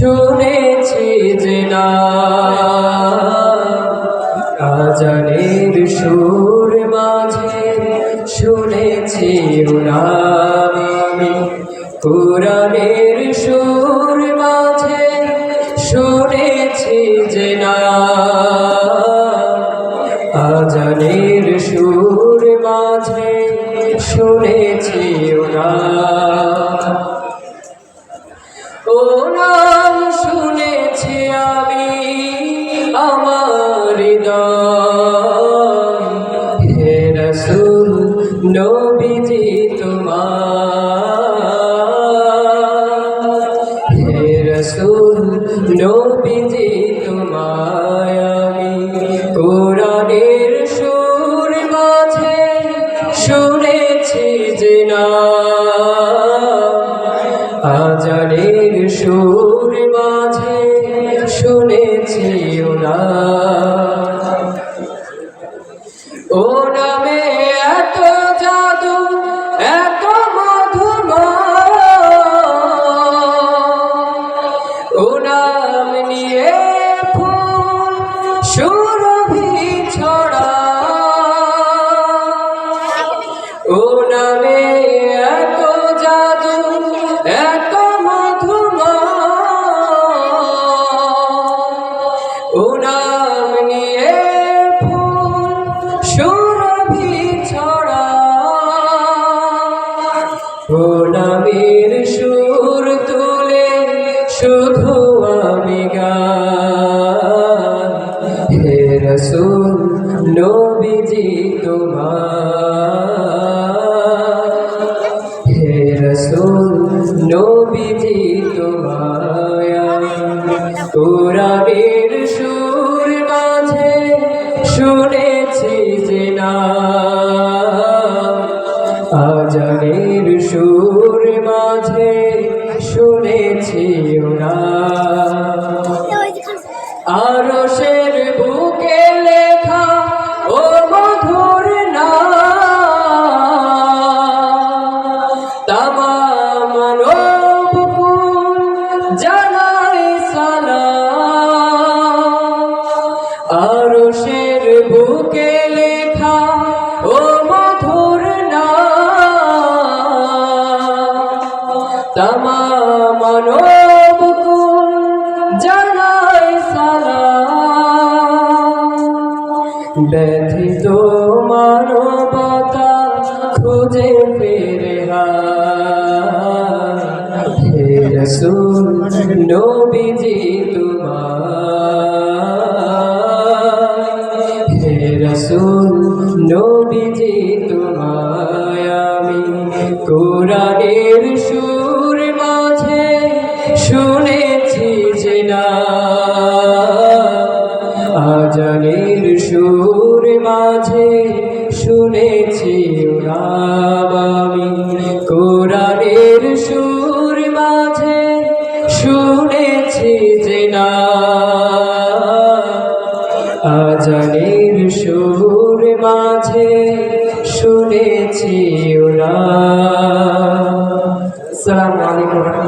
শুনেছি যে না। আজানের সুর মাঝে শুনেছি উনামি। কোরআনের সুর মাঝে শুনেছি যে না। আজানের সুর মাঝে শুনেছি ওরা আজানের সুর মাঝে শুনেছি ওনা ও নামে এত জাদু, এত মধুমা ও নাম নিয়ে ফুল সুরভি ছড়া। ও নামে নবীজি তোমার। হে রসুল নবীজি তোমায় কোরআনের সুর মাঝে শুনেছি যে না বুকে লেখা, ও মধুর না তামাম রূপকুল জানাই সালাম। ব্যথিত মানবতা খুঁজে ফিরে হে রসুল, নবীজি আজানের সুর মাঝে শুনেছি আমি। কোরআনের সুর মাঝে শুনেছি যে না। আজানের সুর মাঝে শুনেছি ওরা সালাম আলাইকুম।